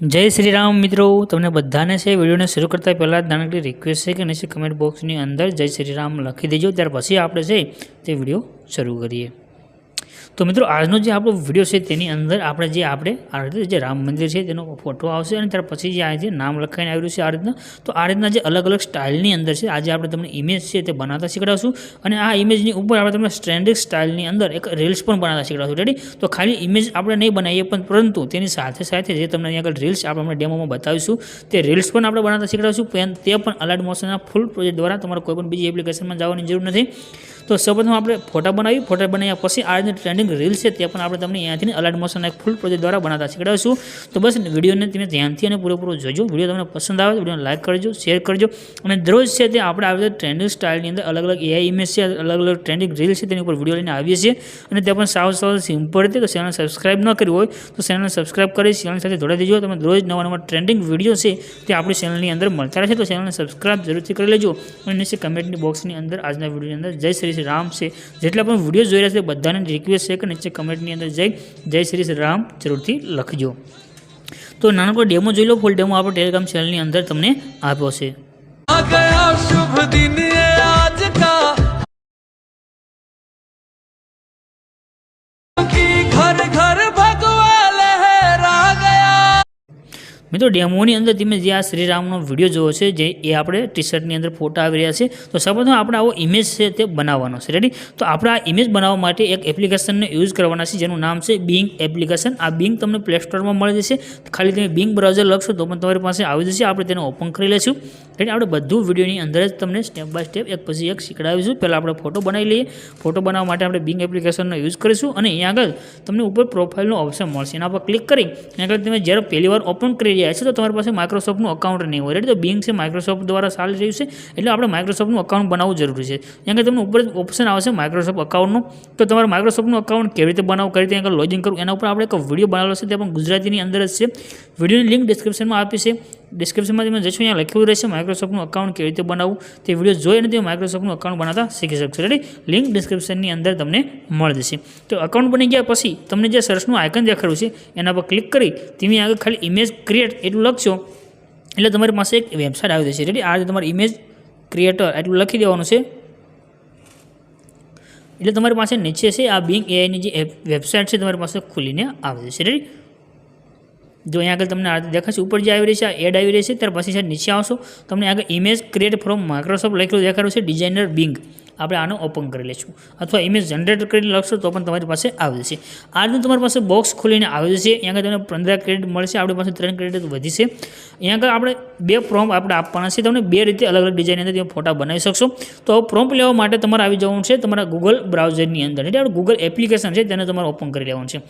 જય શ્રી રામ મિત્રો, તમને બધાને છે વિડીયોને શરૂ કરતા પહેલાં નાનકડી રિક્વેસ્ટ છે કે નીચે કમેન્ટ બોક્સની અંદર જય શ્રી રામ લખી દેજો, ત્યાર પછી આપણે છે તે વીડિયો શરૂ કરીએ. તો મિત્રો, આજનો જે આપણો વીડિયો છે તેની અંદર આપણે જે આપણે આ રીતે જે રામ મંદિર છે તેનો ફોટો આવશે અને ત્યાર પછી જે આ જે નામ લખાઈને આવ્યું છે આ રીતના, તો આ રીતના જે અલગ અલગ સ્ટાઇલની અંદર છે, આજે આપણે તમને ઇમેજ છે તે બનાવતા શીખડાવશું અને આ ઇમેજની ઉપર આપણે તમને સ્ટ્રેન્ડિક સ્ટાઇલની અંદર એક રીલ્સ પણ બનાવતા શીખડાવશું. રેડી તો ખાલી ઇમેજ આપણે નહીં બનાવીએ પણ પરંતુ તેની સાથે સાથે જે તમને અહીં આગળ રીલ્સ આપણે ડેમોમાં બતાવીશું, તે રીલ્સ પણ આપણે બનાવતા શીખડાવશું તે પણ અલર્ટ મોશનના ફૂલ પ્રોજેક્ટ દ્વારા તમારે કોઈ પણ બીજી એપ્લિકેશનમાં જવાની જરૂર નથી. તો સૌપ્રથમ આપણે ફોટા બનાવી ફોટા બનાવ્યા પછી આ જે ટ્રેન્ડિંગ રીલ છે તે પણ આપણે તમને અહીંયાથી અલર્ટ મોશન એક ફૂલ પ્રોજેક્ટ દ્વારા બનાવતા શીખડાવીશું તો બસ, વિડીયોને તમે ધ્યાનથી અને પૂરેપૂરો જોજો. વીડિયો તમને પસંદ આવે તો વિડીયોને લાઇક કરજો શેર કરજો. અને દરરોજ છે તે આપણે આવી ટ્રેન્ડિંગ સ્ટાઇલની અંદર અલગ અલગ એઆઈ ઇમેજ છે અલગ અલગ ટ્રેન્ડિંગ રીલ છે તેની ઉપર વીડિયો લઈને આવીએ છીએ. અને તે પણ સાવ સાવ સિમ્પલ રીતે, તો ચેનલ સબસ્ક્રાઇબ ન કરી હોય, તો ચેનલને સબસ્ક્રાઇબ કરી ચેનલ સાથે જોડાઈ દેજો. તમે દરરોજ નવા નવા ટ્રેન્ડિંગ વીડિયો છે, તે આપણી ચેનલની અંદર મળતા રહેશે, તો ચેનલને સબસ્ક્રાઇબ જરૂરથી કરી લેજો. અને નીચે કમેન્ટની બોક્સની અંદર આજના વિડીયોની અંદર જય શ્રી રામ છે. જેટલા પણ વીડિયો જોઈ રહ્યા છે, બધાને રિક્વેસ્ટ છે કે નીચે કમેન્ટની અંદર જઈ જય શ્રી રામ જરૂરથી લખજો. તો નાનકડો ડેમો જોઈ લો ફૂલ ડેમો આપણે ટેલિગ્રામ ચેનલની અંદર તમને આપ્યો છે. શુભ દિને મિત્રો, ડેમોની અંદર તમે જે આ શ્રીરામનો વીડિયો જોવો છે, જે એ આપણે ટી શર્ટની અંદર ફોટા આવી રહ્યા છે, તો સૌપ્રથમ આપણે આવો ઇમેજ છે તે બનાવવાનો છે. રેડી તો આપણે આ ઇમેજ બનાવવા માટે એક એપ્લિકેશનને યુઝ કરવાના છે, જેનું નામ છે બિંગ એપ્લિકેશન આ બિંગ તમને પ્લે સ્ટોરમાં મળી જશે. ખાલી તમે બિંગ બ્રાઉઝર લખશો તો પણ તમારી પાસે આવી જશે. આપણે તેને ઓપન કરી લઈશું. રેડી આપણે બધું વિડીયોની અંદર જ તમને સ્ટેપ બાય સ્ટેપ એક પછી એક શીખડાવીશું. પહેલાં આપણે ફોટો બનાવી લઈએ. ફોટો બનાવવા માટે આપણે બિંગ એપ્લિકેશનનો યુઝ કરીશું અને અહીંયા આગળ તમને ઉપર પ્રોફાઇલનો ઓપ્શન મળશે. એના પર ક્લિક કરી અહીંયા આગળ તમે જ્યારે પહેલી વાર ઓપન કરી રહ્યા છો તો તમારી પાસે માઇક્રોસોફ્ટનું અકાઉન્ટ નહીં હોય. રેડી તો બિંગ છે માઇક્રોસોફ્ટ દ્વારા ચાલી રહ્યું છે. એટલે આપણે માઇક્રોસોફ્ટનું અકાઉન્ટ બનાવવું જરૂરી છે. અહીંયા તમને ઉપર ઓપ્શન આવશે માઇક્રોસોફ્ટ અકાઉન્ટનું તો તમારે માઇક્રોસોફ્ટનું અકાઉન્ટ કેવી રીતે બનાવવું કરી રીતે આગળ લોગિન કરવું, એના ઉપર આપણે એક વીડિયો બનાવેલો છે, તે પણ ગુજરાતીની અંદર જ છે. વિડીયોની લિંક ડિસ્ક્રિપ્શનમાં આપી છે. ડિસ્ક્રિપ્શનમાં તમે જશો અહીંયા લખ્યું રહેશે માઇક્રોસોફ્ટનું અકાઉન્ટ કેવી રીતે બનાવવું, તે વીડિયો જોઈ અને તમે માઇક્રોસોફ્ટનું અકાઉન્ટ બનાવતા શીખી શકશો. રેડી લિંક ડિસ્ક્રિપ્શનની અંદર તમને મળી જશે. તો અકાઉન્ટ બની ગયા પછી તમને જે સર્ચનું આઇકન દેખાડ્યું છે, એના પર ક્લિક કરી તમે આગળ ખાલી ઇમેજ ક્રિએટ એટલું લખશો, એટલે તમારી પાસે એક વેબસાઇટ આવી જશે. રેડી આ તમારી ઇમેજ ક્રિએટર એટલું લખી દેવાનું છે. એટલે તમારી પાસે નીચે છે, આ બિંગ એઆઈની જે વેબસાઇટ છે, તમારી પાસે ખુલીને આવી જશે. રેડી જો અહીંયા આગળ તમને આ દેખાશે, ઉપર જે આવી રહી છે એડ આવી રહી છે, ત્યાર પછી સાહેબ નીચે આવશો. તમને આગળ ઇમેજ ક્રિએટ ફ્રોમ માઇક્રોસોફ્ટ લખેલું દેખાડ્યું છે ડિઝાઇનર બિંગ આપણે આનો ઓપન કરી લઈશું. અથવા ઇમેજ જનરેટ કરીને લખશો તો પણ તમારી પાસે આવી જશે. આ રીતનું તમારી પાસે બોક્સ ખોલીને આવી જશે. અહીંયા આગળ તમને પંદર ક્રેડિટ મળશે, આપણી પાસે ત્રણ ક્રેડિટ વધી છે. અહીંયા આગળ આપણે બે પ્રોમ્પ આપણે આપવાના છે. તમને બે રીતે અલગ અલગ ડિઝાઇન અંદર તમે ફોટા બનાવી શકશો. તો પ્રોમ્પ લેવા માટે તમારે આવી જવાનું છે તમારા ગૂગલ બ્રાઉઝરની અંદર. એટલે આપણે ગૂગલ એપ્લિકેશન છે, તેને તમારે ઓપન કરી લેવાનું છે.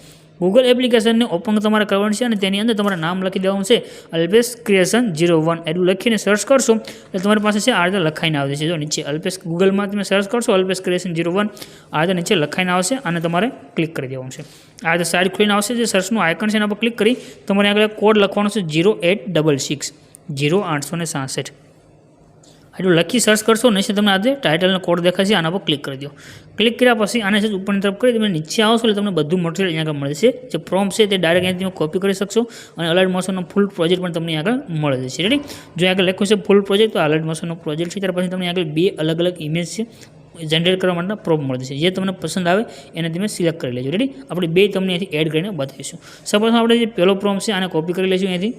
ગૂગલ એપ્લિકેશનને ઓપન તમારે કરવાનું છે અને તેની અંદર તમારે નામ લખી દેવાનું છે. અલ્પેશ ક્રિએશન ઝીરો વન એટલું લખીને સર્ચ કરશો, એટલે તમારી પાસે છે આ રીતે લખાઈને આવશે. જો નીચે અલ્પેશ ગૂગલમાં તમે સર્ચ કરશો અલ્પેશ ક્રિએશન જીરો વન આ રીતે નીચે લખાઈને આવશે અને તમારે ક્લિક કરી દેવાનું છે. આ રીતે સાઈડ ખોલીને આવશે, જે સર્ચનું આઇકન છે એના પર ક્લિક કરી તમારે આગળ કોડ લખવાનો છે zero eight double six zero આઠસો ને સાસઠ. એટલું લખી સર્ચ કરશો ને તમને આજે ટાઇટલનો કોડ દેખાશે, આના પર ક્લિક કરી દો. ક્લિક કર્યા પછી આને છે ઉપરની તરફ કરી, તમે નીચે આવશો એટલે તમને બધું મટીરિયલ અહીંયા આગળ મળશે જે પ્રોમ છે તે ડાયરેક્ટ અહીંથી તમે કોપી કરી શકશો અને અલર્ટ મોશનનો ફૂલ પ્રોજેક્ટ પણ તમને આગળ મળી જશે રેડી જો આગળ લખ્યું છે ફૂલ પ્રોજેક્ટ તો અલર્ટ મોશનનો પ્રોજેક્ટ છે, ત્યાર પછી તમને આગળ બે અલગ અલગ ઇમેજ છે જનરેટ કરવા માટેના પ્રોપ મળે છે. જે તમને પસંદ આવે, એને તમે સિલેક્ટ કરી લેજો. રેડી આપણે બે તમને અહીંથી એડ કરીને બતાવીશું. સપોઝ આપણે જે પહેલો પ્રોમ છે, આને કોપી કરી લઈશું અહીંથી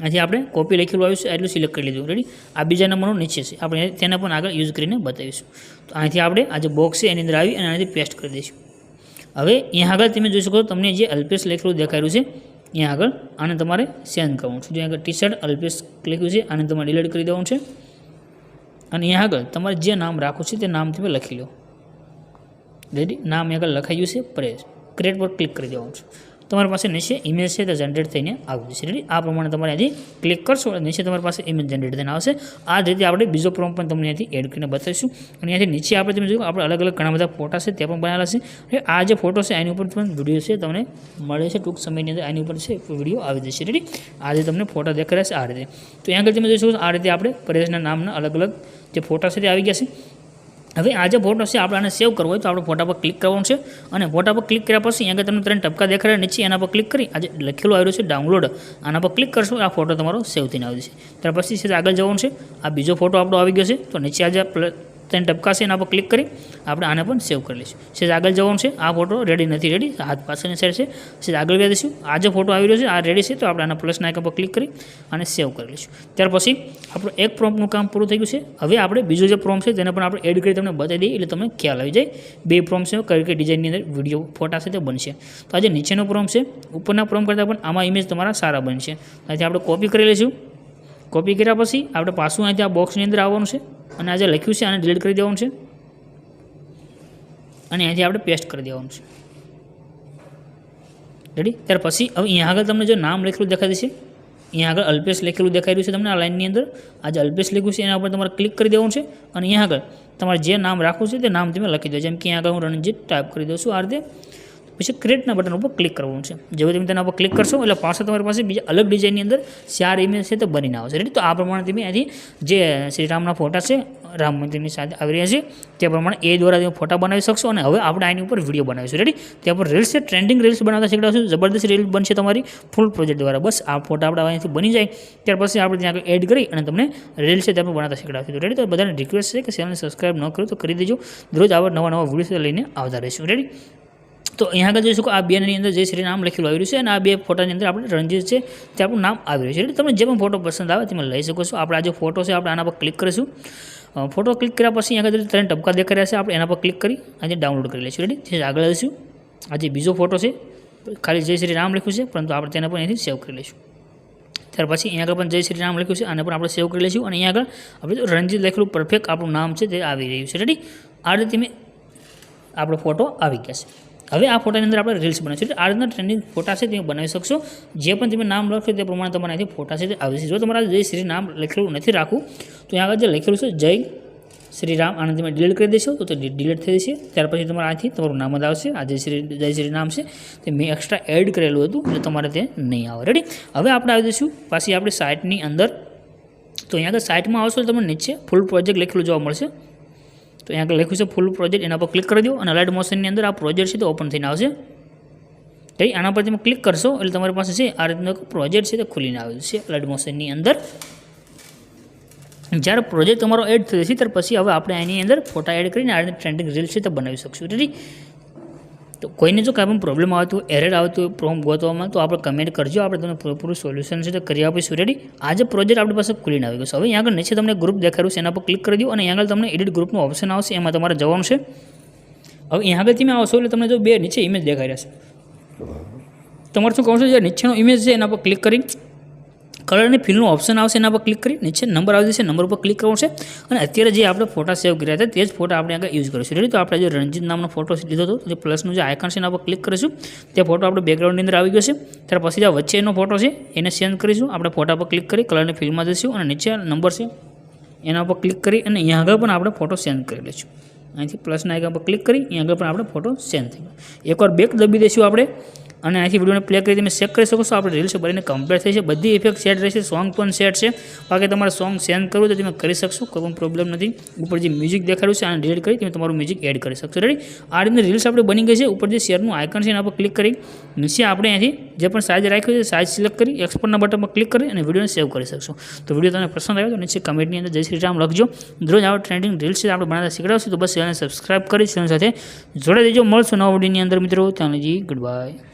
અહીંથી આપણે કોપી લખેલું આવ્યું છે એટલું સિલેક્ટ કરી લીધું. રેડી આ બીજા નંબરનો નીચે છે. આપણે તેને પણ આગળ યુઝ કરીને બતાવીશું. તો અહીંથી આપણે આ જે બોક્સ છે, એની અંદર આવી અને આનાથી પેસ્ટ કરી દઈશું. હવે અહીંયા આગળ તમે જોઈ શકો તમને જે અલ્પેશ લખેલું દેખાયું છે, અહીંયા આગળ આને તમારે સેન્ડ કરવાનું છે. જો આગળ ટી શર્ટ અલ્પેશ લખ્યું છે, આને તમારે ડિલીટ કરી દેવાનું છે. અને અહીંયા આગળ તમારે જે નામ રાખવું છે, તે નામ તમે લખી લો. રેડી નામ આગળ લખાયું છે પ્રેસ ક્રિએટ પર ક્લિક કરી દેવાનું છે. તમારી પાસે નીચે ઇમેજ છે તે જનરેટ થઈને આવી જશે રેડી આ પ્રમાણે તમારે અહીંથી ક્લિક કરશો એટલે નીચે તમારી પાસે ઇમેજ જનરેટ થઈને આવશે. આ જ રીતે આપણે બીજો પ્રોમ પણ તમને અહીંથી એડ કરીને બતાવીશું. અને અહીંયાથી નીચે આપણે તમે જોયું, આપણે અલગ અલગ ઘણા બધા ફોટા છે તે પણ બનાવેલા છે. આ જે ફોટો છે એની ઉપર પણ વીડિયો છે તમને મળે છે. ટૂંક સમયની અંદર એની ઉપર છે વીડિયો આવી જશે. રેડી આ જે તમને ફોટા દેખાડ્યા છે આ રીતે. તો અહીંયા આગળ તમે જોઈ શકો આ રીતે આપણે પરેશના નામના અલગ અલગ જે ફોટા છે તે આવી ગયા છે. હવે આ ફોટો છે, આપણે આને સેવ કરવો હોય તો આપણે ફોટા પર ક્લિક કરવાનું છે. અને ફોટા પર ક્લિક કર્યા પછી અહીંયા તમને ત્રણ ટપકા દેખાડે નીચે, એના પર ક્લિક કરી આજે લખેલું આવ્યું છે ડાઉનલોડ આના પર ક્લિક કરશો, આ ફોટો તમારો સેવ થઈને આવી જશે. ત્યાર પછી છે, આગળ જવાનું છે. આ બીજો ફોટો આપણો આવી ગયો છે. તો નીચે આજે પ્લ- ટપકાશે એના પર ક્લિક કરી આપણે આને પણ સેવ કરી લઈશું. સેજ આગળ જવાનું છે. આ ફોટો રેડી નથી રેડી હાથ પાછળની સાઈડ છે. સેજ આગળ વ્યા દઈશું. આ જે ફોટો આવી રહ્યો છે, આ રેડી છે, તો આપણે આના પ્લસના આઇકન પર ક્લિક કરી અને સેવ કરી લઈશું. ત્યાર પછી આપણું એક પ્રોમ્પનું કામ પૂરું થઈ ગયું છે. હવે આપણે બીજો જે પ્રોમ્પ છે, તેને પણ આપણે એડ કરી તમને બતાવી દઈએ, એટલે તમને ખ્યાલ આવી જાય. બે પ્રોમ્પ છે, કઈ કઈ ડિઝાઇનની અંદર વીડિયો ફોટા છે તે બનશે. તો આજે નીચેનો પ્રોમ્પ છે, ઉપરના પ્રોમ્પ કરતાં પણ આમાં ઇમેજ તમારા સારા બનશે. અહીંથી આપણે કોપી કરી લઈશું. કોપી કર્યા પછી આપણે પાછું અહીંથી આ બોક્સની અંદર આવવાનું છે. અને આ જે લખ્યું છે, આને ડિલીટ કરી દેવાનું છે. અને અહીંથી આપણે પેસ્ટ કરી દેવાનું છે. રેડી ત્યાર પછી હવે અહીંયા આગળ તમને જો નામ લખેલું દેખાય છે, અહીંયા આગળ અલ્પેશ લખેલું દેખાઈ રહ્યું છે તમને આ લાઇનની અંદર. આ જે અલ્પેશ લખ્યું છે, એના ઉપર તમારે ક્લિક કરી દેવાનું છે. અને અહીંયા આગળ તમારે જે નામ રાખવું છે, તે નામ તમે લખી દો. જેમ કે અહીંયા આગળ હું રણજીત ટાઈપ કરી દઉં છું, આ રીતે. પછી ક્રિએટના બટન ઉપર ક્લિક કરવાનું છે. જેવું તમે તેના ઉપર ક્લિક કરશો, એટલે પાછા તમારી પાસે બીજા અલગ ડિઝાઇનની અંદર ચાર ઇમેજ છે તે બનીને આવશે. રેડી તો આ પ્રમાણે તમે અહીંથી જે શ્રીરામના ફોટા છે, રામ મંદિરની સાથે આવી રહ્યા છે, તે પ્રમાણે એ દ્વારા તમે ફોટા બનાવી શકશો અને હવે આપણે આની ઉપર વીડિયો બનાવીશું. રેડી ત્યાં પર રીલ્સ છે ટ્રેન્ડિંગ રીલ્સ બનાવતા શીખડાવશું. જબરદસ્ત રીલ બનશે તમારી ફૂલ પ્રોજેક્ટ દ્વારા. બસ, આ ફોટા આપણે અહીંથી બની જાય. ત્યાર પછી આપણે ત્યાં આગળ એડ કરી અને તમને રીલ્સ છે તે પણ બનાવતા શીખડાવશું. રેડી તો બધાને રિક્વેસ્ટ છે કે ચેનલને સબસ્ક્રાઈબ ન કરો તો કરી દેજો. દરરોજ આવા નવા નવા વીડિયો લઈને આવતા રહીશું. રેડી તો અહીંયા આગળ જોઈશું કે આ બેની અંદર જે શ્રી નામ લખેલું આવી રહ્યું છે અને આ બે ફોટાની અંદર આપણે રણજીત છે તે આપણું નામ આવી રહ્યું છે. એટલે તમને જે પણ ફોટો પસંદ આવે તમે લઈ શકો છો. આપણે આ જે ફોટો છે, આપણે આના પર ક્લિક કરીશું. ફોટો ક્લિક કર્યા પછી અહીંયા આગળ ત્રણ ટપકા દેખાઈ રહ્યા છે, આપણે એના પર ક્લિક કરી આજે ડાઉનલોડ કરી લઈશું. રેડી જે આગળ જઈશું આ જે બીજો ફોટો છે, ખાલી જય શ્રી રામ લખ્યું છે, પરંતુ આપણે તેને પણ અહીંથી સેવ કરી લઈશું. ત્યાર પછી અહીંયા આગળ પણ જય શ્રી રામ લખ્યું છે, આને પણ આપણે સેવ કરી લઈશું. અને અહીંયા આગળ આપણે રણજીત લખેલું પરફેક્ટ આપણું નામ છે, તે આવી રહ્યું છે. રેડી આ રીતે તમે આપણો ફોટો આવી ગયા છે. હવે આ ફોટાની અંદર આપણે રીલ્સ બનાવીશું. એટલે આ રીતના ટ્રેન્ડિંગ ફોટા છે તમે બનાવી શકશો. જે પણ તમે નામ લખશો તે પ્રમાણે તમારે અહીંથી ફોટા છે તે આવી જશે. જો તમારા જય શ્રી નામ લખેલું નથી રાખવું, તો અહીંયા આગળ જે લખેલું છે, જય શ્રી રામ, આને તમે ડિલીટ કરી દેશો, તો તે ડિલીટ થઈ જશે. ત્યાર પછી તમારે આથી તમારું નામ જ આવશે. આ જય શ્રી જય શ્રી નામ છે, તે મેં એક્સ્ટ્રા એડ કરેલું હતું, એટલે તમારે તે નહીં આવે. રેડી હવે આપણે આવી દઈશું પાછી આપણે સાઇટની અંદર. તો અહીંયા આગળ સાઇટમાં આવશો તો તમને નીચે ફૂલ પ્રોજેક્ટ લખેલું જોવા મળશે. તો અહીંયા લખ્યું છે ફૂલ પ્રોજેક્ટ એના પર ક્લિક કરી દો અને લાઇટ મોશનની અંદર આ પ્રોજેક્ટ છે તે ઓપન થઈને આવશે. તો આના પર તમે ક્લિક કરશો એટલે તમારી પાસે છે, આ રીતનો પ્રોજેક્ટ છે તે ખુલીને આવ્યું છે લાઇટ મોશનની અંદર. જ્યારે પ્રોજેક્ટ તમારો એડ થઈ જશે, ત્યાર પછી હવે આપણે એની અંદર ફોટા એડ કરીને આ રીતે ટ્રેન્ડિંગ રીલ છે તે બનાવી શકશું. રેડી તો કોઈને જો કાંઈ પણ પ્રોબ્લેમ આવતું હોય એરર આવતું હોય પ્રોમ ગોતવામાં તો આપણે કમેન્ટ કરજો. આપણે તમને પૂરેપૂરું સોલ્યુશન છે તો કરી આપીશું. રેડી આજે પ્રોજેક્ટ આપણી પાસે ખુલીને આવી ગયો છે. હવે અહીંયા આગળ નીચે તમને ગ્રુપ દેખાડ્યું છે. એના પર ક્લિક કરી દો અને અહીંયા આગળ તમને એડિટ ગ્રુપનું ઓપ્શન આવશે. એમાં તમારે જવાનું છે. હવે અહીંયા આગળ તમે આવશો એટલે તમને જો બે નીચે ઇમેજ દેખાઈ રહેશે તમારે શું કહું છું? જે નીચેનો ઇમેજ છે એના પર ક્લિક કરી કલરની ફિલનું ઓપ્શન આવશે એના પર ક્લિક કરી, નીચે નંબર આવી જશે નંબર ઉપર ક્લિક કરવો છે. અને અત્યારે જે આપણે ફોટા સેવ કર્યા હતા, તે જ ફોટા આપણે આગળ યુઝ કરીશું. રેડી તો આપણે જે રણજીત નામનો ફોટો લીધો હતો. જે પ્લસનું જે આઇકન છે એના પર ક્લિક કરીશું. તે ફોટો આપણે બેકગ્રાઉન્ડની અંદર આવી ગયો છે. ત્યાર પછી જે વચ્ચેનો ફોટો છે, એને સેન્ડ કરીશું. આપણે ફોટા પર ક્લિક કરી કલરની ફિલ્મમાં જઈશું અને નીચે નંબર છે, એના પર ક્લિક કરી અને અહીંયા આગળ પણ આપણે ફોટો સેન્ડ કરી લઈશું. અહીંથી પ્લસના આઇકન પર ક્લિક કરી, અહીંયા આગળ પણ આપણે ફોટો સેન્ડ થઈ ગયો. એકવાર બેક દબી દઈશું આપણે. અને અહીંથી વિડીયોને પ્લે કરી તમે ચેક કરી શકો છો. આપણે રીલ્સ બનીને કમ્પ્લીટ થઈ છે. બધી ઇફેક્ટ સેટ રહેશે સોંગ પણ સેટ છે. બાકી તમારે સોંગ સેન્ડ કરવું તો તમે કરી શકશો. કોઈ પણ પ્રોબ્લેમ નથી. ઉપર જે મ્યુઝિક દેખાડ્યું છે, આને ડિલીટ કરી તમે તમારું મ્યુઝિક એડ કરી શકશો. રેડી આ રીતની રીલ્સ આપણે બની ગઈ છે. ઉપર જે શેરનું આઇકન છે, એના પર ક્લિક કરી નીચે આપણે અહીંથી જે પણ સાઇઝ રાખ્યો છે સાઇઝ સિલેક્ટ કરી એક્સપોર્ટના બટનમાં ક્લિક કરી અને વિડીયોને સેવ કરી શકશો. તો વીડિયો તમને પસંદ આવ્યો તો નીચે કમેન્ટની અંદર જય શ્રી રામ લખજો. દરરોજ આવા ટ્રેન્ડિંગ રીલ્સ આપણે બનાવતા શીખડાવશું. તો બસ ચેનલ સબસ્ક્રાઈબ કરી, ચેનલ સાથે જોડાઈ દેજો. મળશું નવા વિડીયોની અંદર મિત્રો. ત્યાં જી ગુડ બાય